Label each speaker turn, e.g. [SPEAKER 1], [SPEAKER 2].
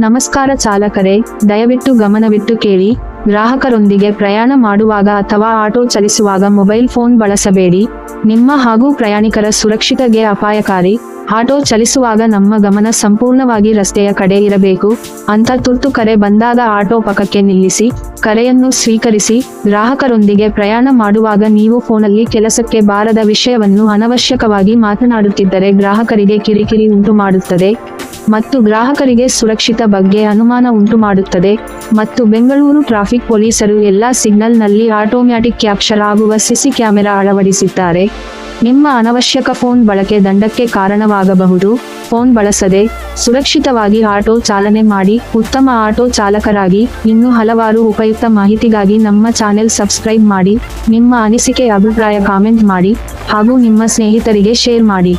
[SPEAKER 1] ನಮಸ್ಕಾರ ಚಾಲಕರೇ, ದಯವಿಟ್ಟು ಗಮನವಿಟ್ಟು ಕೇಳಿ. ಗ್ರಾಹಕರೊಂದಿಗೆ ಪ್ರಯಾಣ ಮಾಡುವಾಗ ಅಥವಾ ಆಟೋ ಚಲಿಸುವಾಗ ಮೊಬೈಲ್ ಫೋನ್ ಬಳಸಬೇಡಿ. ನಿಮ್ಮ ಹಾಗೂ ಪ್ರಯಾಣಿಕರ ಸುರಕ್ಷಿತಗೆ ಅಪಾಯಕಾರಿ. ಆಟೋ ಚಲಿಸುವಾಗ ನಮ್ಮ ಗಮನ ಸಂಪೂರ್ಣವಾಗಿ ರಸ್ತೆಯ ಕಡೆ ಇರಬೇಕು. ಅಂತ ತುರ್ತು ಕರೆ ಬಂದಾಗ ಆಟೋ ಪಕ್ಕಕ್ಕೆ ನಿಲ್ಲಿಸಿ, ಕರೆಯನ್ನು ಸ್ವೀಕರಿಸಿ. ಗ್ರಾಹಕರೊಂದಿಗೆ ಪ್ರಯಾಣ ಮಾಡುವಾಗ ನೀವು ಫೋನಲ್ಲಿ ಕೆಲಸಕ್ಕೆ ಬಾರದ ವಿಷಯವನ್ನು ಅನವಶ್ಯಕವಾಗಿ ಮಾತನಾಡುತ್ತಿದ್ದರೆ ಗ್ರಾಹಕರಿಗೆ ಕಿರಿಕಿರಿ ಉಂಟು ಮಾಡುತ್ತದೆ ಮತ್ತು ಗ್ರಾಹಕರಿಗೆ ಸುರಕ್ಷಿತ ಬಗ್ಗೆ ಅನುಮಾನ ಉಂಟು ಮಾಡುತ್ತದೆ ಮತ್ತು ಬೆಂಗಳೂರು ಟ್ರಾಫಿಕ್ ಪೊಲೀಸರು ಎಲ್ಲಾ ಸಿಗ್ನಲ್ನಲ್ಲಿ ಆಟೋಮ್ಯಾಟಿಕ್ ಕ್ಯಾಪ್ಚರ್ ಆಗುವ ಸಿಸಿ ಕ್ಯಾಮೆರಾ ಅಳವಡಿಸಿದ್ದಾರೆ. ನಿಮ್ಮ ಅನವಶ್ಯಕ ಫೋನ್ ಬಳಕೆ ದಂಡಕ್ಕೆ ಕಾರಣವಾಗಬಹುದು. ಫೋನ್ ಬಳಸದೆ ಸುರಕ್ಷಿತವಾಗಿ ಆಟೋ ಚಾಲನೆ ಮಾಡಿ, ಉತ್ತಮ ಆಟೋ ಚಾಲಕರಾಗಿ, ಇನ್ನೂ ಹಲವಾರು ಉಪಯುಕ್ತ ಮಾಹಿತಿಗಾಗಿ ನಮ್ಮ ಚಾನೆಲ್ ಸಬ್ಸ್ಕ್ರೈಬ್ ಮಾಡಿ, ನಿಮ್ಮ ಅನಿಸಿಕೆ, ಅಭಿಪ್ರಾಯ ಕಾಮೆಂಟ್ ಮಾಡಿ, ಹಾಗೂ ನಿಮ್ಮ ಸ್ನೇಹಿತರಿಗೆ ಶೇರ್ ಮಾಡಿ.